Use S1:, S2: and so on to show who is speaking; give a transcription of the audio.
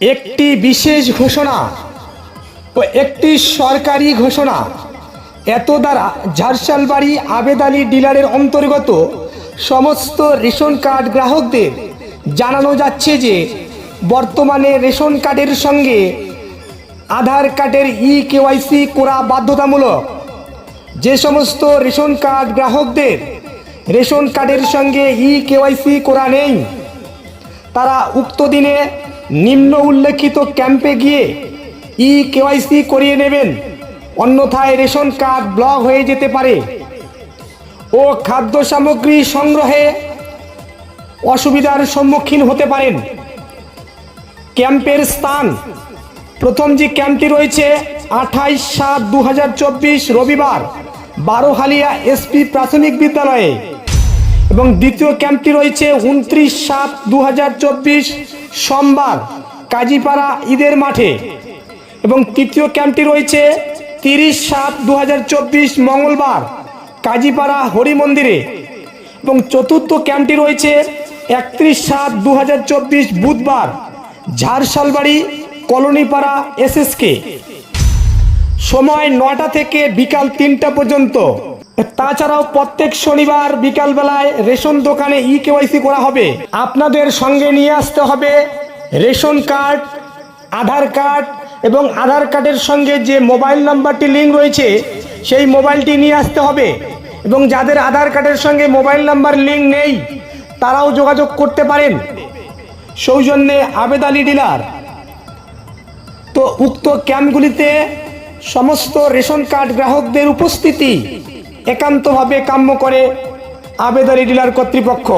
S1: একটি বিশেষ ঘোষণা ও একটি সরকারি ঘোষণা। এত দ্বারা ঝাড়শালবাড়ি আবেদ ডিলারের অন্তর্গত সমস্ত রেশন কার্ড গ্রাহকদের জানানো যাচ্ছে যে, বর্তমানে রেশন কার্ডের সঙ্গে আধার কার্ডের ই কেওয়াইসি করা বাধ্যতামূলক। যে সমস্ত রেশন কার্ড গ্রাহকদের রেশন কার্ডের সঙ্গে ই কেওয়াইসি করা নেই তারা উক্ত দিনে নিম্ন উল্লেখিত ক্যাম্পে গিয়ে ই কেওয়াইসি করিয়ে নেবেন। অন্যথায় রেশন কার্ড ব্লক হয়ে যেতে পারে ও খাদ্য সামগ্রী সংগ্রহে অসুবিধার সম্মুখীন হতে পারেন। ক্যাম্পের স্থান, প্রথম যে ক্যাম্পটি রয়েছে আঠাইশ সাত দু রবিবার বারোহালিয়া এসপি প্রাথমিক বিদ্যালয়ে। এবং দ্বিতীয় ক্যাম্পটি রয়েছে উনত্রিশ সাত দু সোমবার, কাজীপাড়া ঈদের মাঠে। এবং তৃতীয় ক্যাম্পটি রয়েছে তিরিশ সাত দু মঙ্গলবার, কাজীপাড়া হরি মন্দিরে। এবং চতুর্থ ক্যাম্পটি রয়েছে একত্রিশ সাত দু বুধবার, ঝাড়শালবাড়ি কলোনিপাড়া এসএসকে। সময় নটা থেকে বিকাল তিনটা পর্যন্ত। তাছাড়াও প্রত্যেক শনিবার বিকালবেলায় রেশন দোকানে ই কেওয়াইসি করা হবে। আপনাদের সঙ্গে নিয়ে আসতে হবে রেশন কার্ড, আধার কার্ড এবং আধার কার্ডের সঙ্গে যে মোবাইল নাম্বারটি লিঙ্ক রয়েছে, সেই মোবাইলটি নিয়ে আসতে হবে। এবং যাদের আধার কার্ডের সঙ্গে মোবাইল নাম্বার লিঙ্ক নেই, তারাও যোগাযোগ করতে পারেন। সৌজন্যে আবেদ আলী ডিলার। তো উক্ত ক্যাম্পগুলিতে সমস্ত রেশন কার্ড গ্রাহকদের উপস্থিতি একান্তভাবে কাম্য করে আবেদারি ডিলার কর্তৃপক্ষ।